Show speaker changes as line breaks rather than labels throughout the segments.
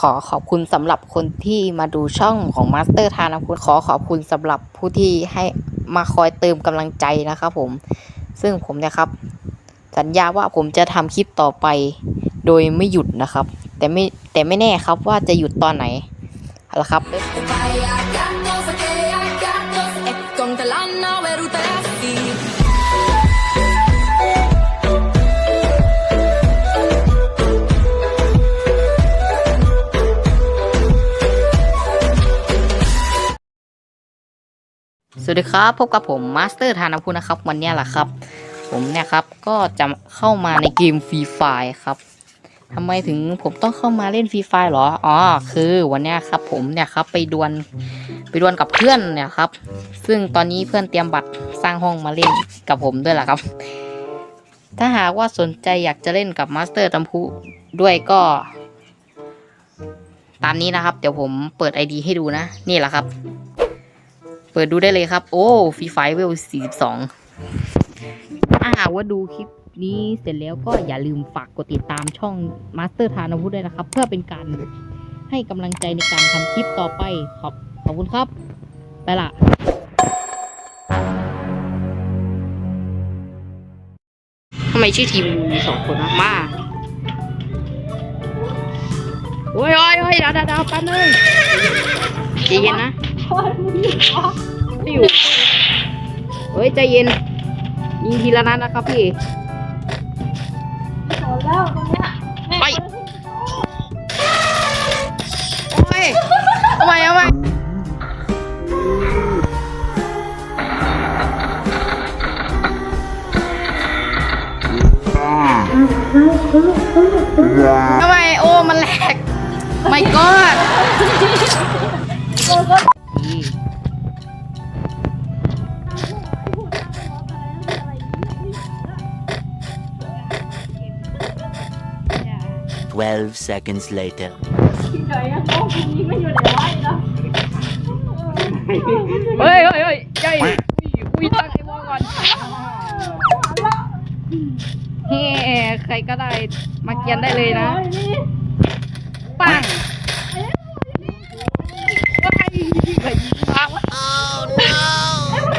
ขอขอบคุณสำหรับคนที่มาดูช่องของมาสเตอร์ทานะคุณขอขอบคุณสำหรับผู้ที่ให้มาคอยเติมกำลังใจนะครับผม ซึ่งผมนะครับ สัญญาว่าผมจะทำคลิปต่อไป โดยไม่หยุดนะครับ แต่ไม่แต่ไม่แน่ครับว่าจะหยุดตอนไหนเอาละครับ วัสดีครับ พบกับผมมาสเตอร์ธานพุนะครับ วันนี้แหละครับ ผมเนี่ยครับก็จะเข้ามาในเกมฟรีไฟครับทำไมถึงผมต้องเข้ามาเล่นฟรีไฟหรออ๋อคือวันนี้ครับผมเนี่ยครับไปดวลไปดวลกับเพื่อนเนี่ยครับ ซึ่งตอนนี้เพื่อนเตรียมบัตรสร้างห้องมาเล่นกับผมด้วยแหละครับ ถ้าหากว่าสนใจอยากจะเล่นกับมาสเตอร์ตัมพูด้วยก็ ตามนี้นะครับ เดี๋ยวผมเปิด ID ให้ดูนะ นี่แหละครับ เปิดดูได้เลยครับ โอ้ฟรีไฟเวล42ถ้าหากว่าดูคลิปนี้เสร็จแล้วก็อย่าลืมฝากกดติดตามช่อง Master ธานวุฒิด้วยนะครับ เพื่อเป็นการให้กำลังใจในการทำคลิปต่อไป ขอบขอบคุณครับ ไปละทำไมชื่อทีมมีสองคนวะมาโอ้ยโอ้ยโอ้ยเดาวดาวดาวแป๊บนึงใจเย็นนะ ไม่อยู่เฮ้ย ใจเย็น ยิงทีละนัดนะครับพี่ไป โอ้ยเอาไปเอาไปทำไมโอ้ มันแหลก ไม่กอด
12 seconds later.
เฮ้ยเฮ้ยเฮ้ยใจอุ้ยอุ้ยตั้งไอ้วอก่อนเฮ้ใครก็ได้มาเกียนได้เลยนะ ปังใครยิงมาวะ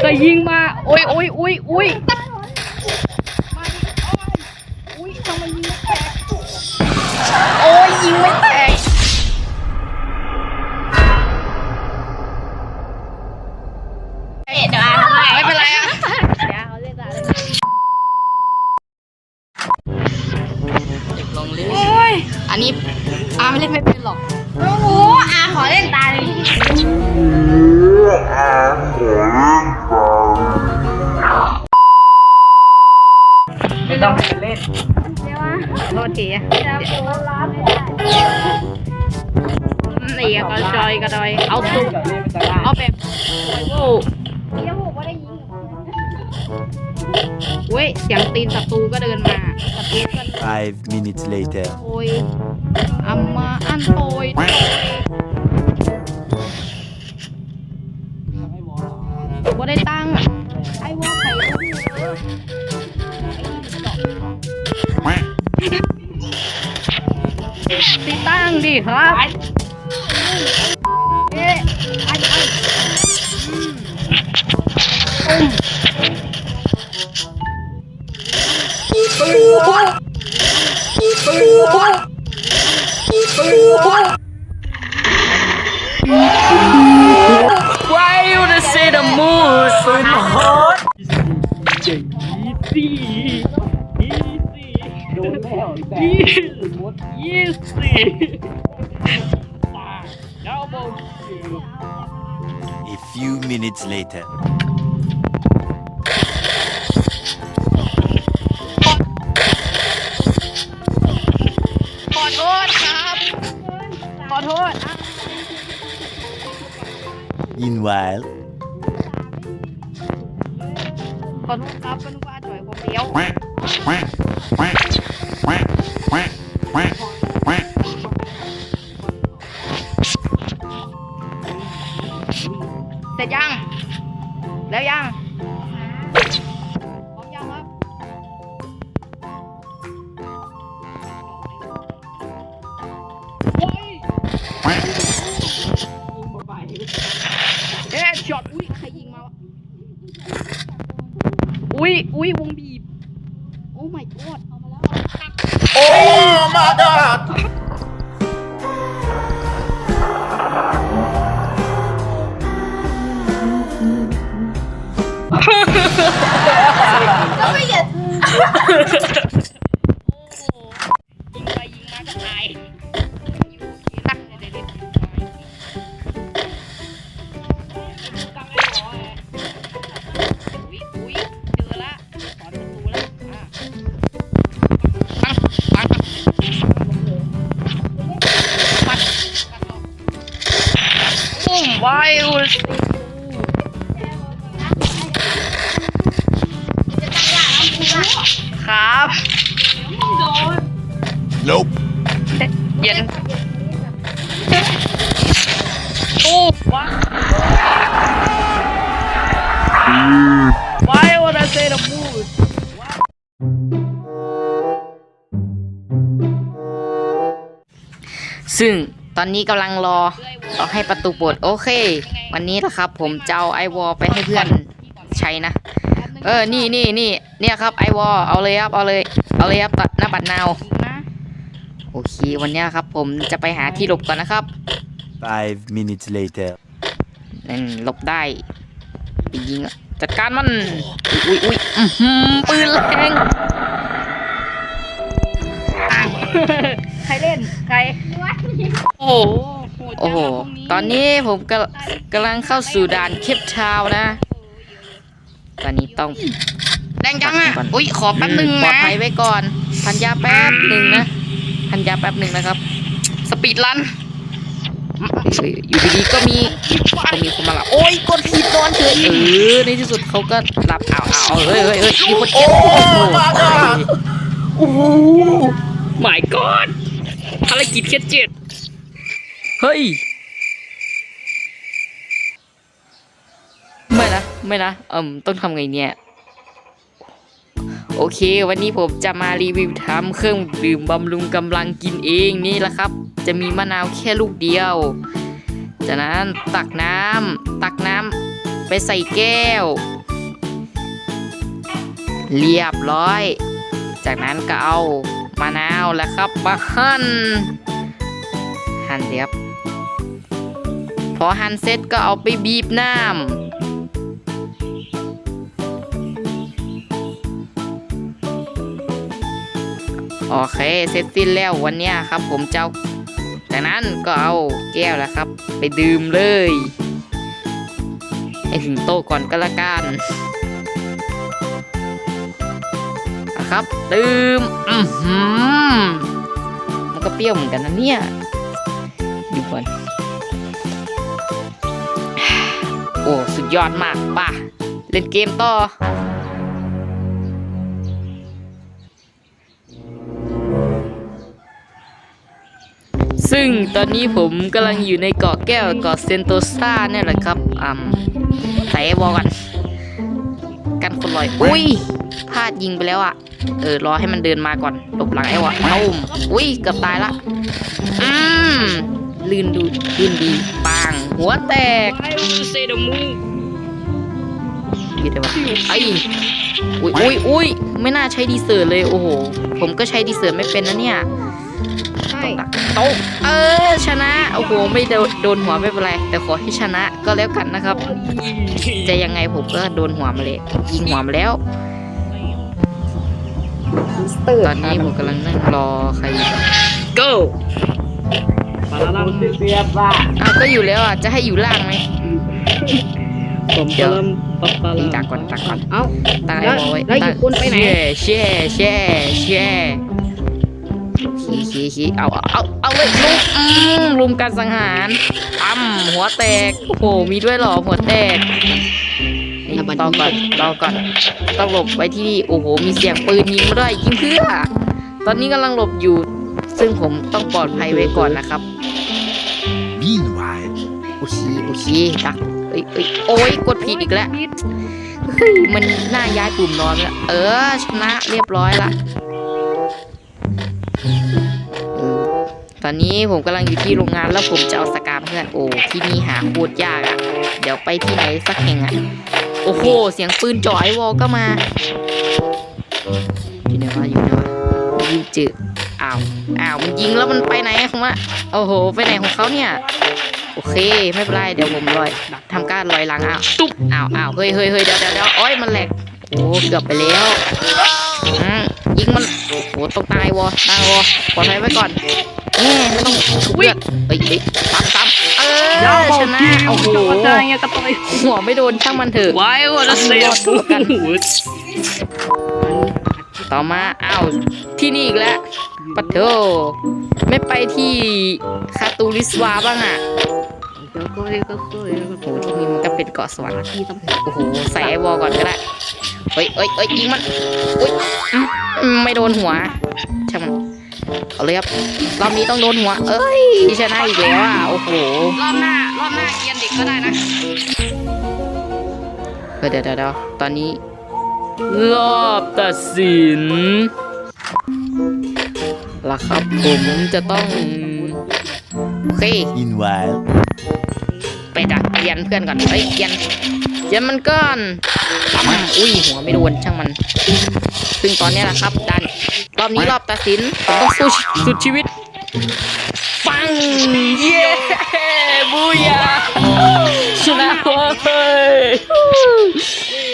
ใครยิงมาโอ้ยโอ้ยโอ้ยอุ้ยอุ้
ย
โทษทีอะ
จะโดนร้านไม่ได้
นี่ก็จอยก็ดอย เอาตุ้เอาแบบโอ้โห
เดี๋ยวผมไม่ได้ยิง
เว้ยเสียงตีนศัตรูก็เดินมาศัตรูก็
5 minutes later.
โอยอัมมาอันโตยโตย ตั้งดิครับเอ๊ะไอ้ไอ้อืมปื นปืนปืน Why you to say the moon so hot โดนแล้วยี่สิบ
A few minutes later.
ขอโทษครับ ขอโทษ
Meanwhile,
อุ้ยอุ้ยวงบีบ โอ้ my god เอามาแล้ว โอ้ my god ก็ไม่เก็ต
Nope.
เย็นโอ้ว้า Why would I say the mood ซึ่งตอนนี้กำลังรอรอให้ประตูเปิดโอเค วันนี้นะครับ ผมจะเอาไอวอลไปให้เพื่อนใช้นะ เออ นี่นี่นี่เนี่ยครับไอวอลเอาเลยครับ เอาเลย เอาเลยครับตัดหน้าบัตรนาว โอเควันเนี้ยครับ ผมจะไปหาที่หลบก่อนนะครับ
Five minutes later.
นั่นหลบได้ไปยิงอะจัดการมัน อุ้ยอุ้ยอื้อหือปืนแรง
ใครเล่น ใคร
โอ้โหโอ้โห ตอนนี้ผมกำกำลังเข้าสู่ด่านเคปทาวน์นะตอนนี้ต้อง
แรงจังอะ อุ้ยขอแป๊บนึง
ปลอด
นะ
ภัยไว้ก่อนพันยาแป๊บหนึ่งนะ พันยาแป๊บหนึ่งนะครับ
สปีดรัน
เฮ้ยอยู่ดีๆก็มีก็มีคนมาหลับโอ้ยกดผิดนอนเฉยเออในที่สุดเขาก็หลับอ้าวอ้าวเฮ้ยเฮ้ยเฮ้ยมีคนเจ็บโอ้โหตายโอ้โห my god ภารกิจแค่เจ็ดเฮ้ยไม่นะไม่นะเอิมต้องทำไงเนี่ย โอเค วันนี้ผมจะมารีวิวทำเครื่องดื่มบำรุงกำลังกินเองนี่แหละครับ จะมีมะนาวแค่ลูกเดียว จากนั้นตักน้ำตักน้ำไปใส่แก้ว เรียบร้อย จากนั้นก็เอามะนาวแล้วครับมาหั่นหั่นเรียบพอหั่นเสร็จก็เอาไปบีบน้ำ โอเคเสร็จสิ้นแล้ววันนี้ครับ ผมเจะเอาจากนั้นก็เอาแก้วแล้วครับ ไปดื่มเลยให้ถึงโต๊ะก่อนก็แล้วกันนะครับดื่มอือหือมันก็เปรี้ยวเหมือนกันนะเนี่ยดูก่อนโอ้ สุดยอดมากป่ะ เล่นเกมต่อ ซึ่งตอนนี้ผมกำลังอยู่ในเกาะแก้วเกาะเซนโตซาเนี่ยแหละครับอืมใส่บอลกันกันคนลอย อุ้ยพลาดยิงไปแล้วอะ เออรอให้มันเดินมาก่อนหลบหลังไอ้วะตุ้มอุ้ยเกือบตายละ อืมลื่นดูลื่นดีปังหัวแตกยืดได้ปะไอ้อุ้ยอุ้ยอุ้ยไม่น่าใช้ดีเซอร์เลยโอ้โห ผมก็ใช้ดีเซอร์ไม่เป็นนะเนี่ย
ใช่
โต๊ะเออ ชนะ โอ้โห ไม่โดนโดนหัวไม่เป็นไร แต่ขอให้ชนะก็แล้วกันนะครับ จะยังไงผมก็โดนหัวมาเลยยิงหัวมาแล้ว ตอนนี้ผมกำลังนั่งรอใครอยู่
go ปาลาลัม
อ้าวก็อยู่แล้วอะ จะให้อยู่ล่างไหม
ผม
เดี๋ยว
ปาลัมปาปาลั
นี่
ม
ตักก่อนตักก่อน
เอ้า
ตั้งไอ้บอลไว้
แล้วอีกคนไปไหน
แช่แช่แช่ ขี้ขี้ขี้เอาเอาเอาเลยลุมอืมลุมการสังหารตั้มหัวแตกโอ้โหมีด้วยเหรอหัวแตกนี่ต่อก่อนต่อก่อนต้องหลบไว้ที่นี่โอ้โหมีเสียงปืนยิงมาด้วยยิงเพื่อตอนนี้กำลังหลบอยู่ ซึ่งผมต้องปลอดภัยไว้ก่อนนะครับ
Meanwhile.
โอเคโอเคดักเอ้ยเอ้ยโอ้ยกดผิดอีกแล้วเฮ้ยมันน่าย้ายปุ่มนอนแล้วเออชนะเรียบร้อยละ อนนี้ผมกำลังอยู่ที่โรงงานแล้วผมจะเอาสกามเพื่อนโอ้ที่นี่หาโคตรยากอะ่ะ เดี๋ยวไปที่ไหนสักแห่งอะ่ะ โอ้โห เสียงปืนจ่อไอวอลก็มาอยู่ไหนวะอยู่ไหนวะยิงจืดอ้าวอ้าวมันยิงแล้วมันไปไหนของวะโอ้โห ไปไหนของเขาเนี่ยโอเค ไม่เป็นไรเดี๋ยวผมลอยทำการลอยหลังอ้าวตุ๊บอ้าวอ้าวเฮ้ยเฮ้ยเฮ้ยเดี๋ยวเดี๋ยวเดี๋ยวโอ้ยมันแหลกโอ้เกือบไปแล้วอืมยิงมันโอ้โหต้องตายวอตายวอปลอดภัยไว้ก่อน มไม่ต้องเลือดเฮ้ยเฮ้ยซ้ำซ้ำเออชนะโอ้โห
ตายกระต่าย
หัวไม่โดนช่างมันเถอะ
Why would I say the moon
ต่อมาอ้าวที่นี่อีกแล้วปะโถไม่ไปที่คาตูริสวาบ้างอะ
ก็ค่อยก็ค่อยก็
โอ้โหที่นี่มันก็เป็นเกาะสวรรค์
ที่ต้อง
โอ้โหใส่ไอวอลก่อนก็ได้เฮ้ยเฮ้ยเฮ้ยยิงมันอุ้ยอืมอืมไม่โดนหัวช่างมัน เอาเลยครับรอบนี้ต้องโดนหัว เอ้ยชนะอีกแล้วอะโอ้โห
รอบหน้ารอบหน้าเกียนเด็กก็ได้นะ
เฮ้ยเดี๋ยวเดี๋ยวเดี๋ยวตอนนี้ รอบตัดสินละครับผมจะต้องโอเค
Meanwhile,
ไปดักเกียนเพื่อนก่อนเฮ้ยเกียนเกี ยนมันก่อนอะอุ้ยหัวไม่โดนช่างมัน ซึ่งตอนเนี้ยนะครับดันรอบนี้รอบตัดสินผมต้องสู้สุดชีวิต ปัง เย้บูยาชนะเว้ย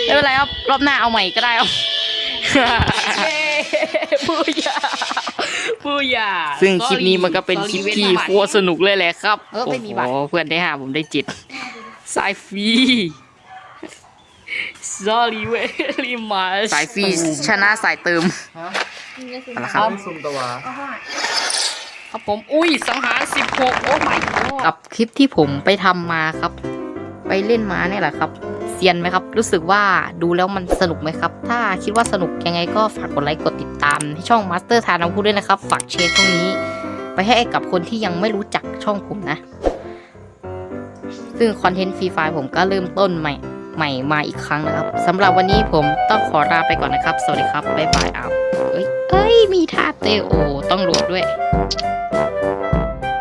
ไม่เป็นไรครับรอบหน้าเอาใหม่ก็ได้ครับบูยาบูยาซึ่งคลิปนี้มันก็เป็นคลิปที่โคตรสนุกเลยแหละครับ
เออไม่มีบัตร
โอ้โหเพื่อนได้ห้าผมได้เจ็ดสายฟรี sorry very much สายฟรีชนะสายเติมเอาละครับ
ครับผม อุ้ยสังหาร16โอ้ my god
กับคลิปที่ผมไปทำมาครับ ไปเล่นมาเนี่ยแหละครับเซียนไหมครับ รู้สึกว่าดูแล้วมันสนุกไหมครับ ถ้าคิดว่าสนุกยังไงก็ฝากกดไลค์กดติดตามให้ช่อง Master ทานาพูดด้วยนะครับ ฝากแชร์ช่องนี้ ไปให้กับคนที่ยังไม่รู้จักช่องผมนะ ซึ่งคอนเทนต์ฟรีไฟผมก็เริ่มต้นใหม่ ใหม่มาอีกครั้งนะครับสำหรับวันนี้ผมต้องขอลาไปก่อนนะครับ สวัสดีครับบ๊ายบายอ้าวเอ้ยเอ้ยมีท่าเตโอต้องโหลดด้วย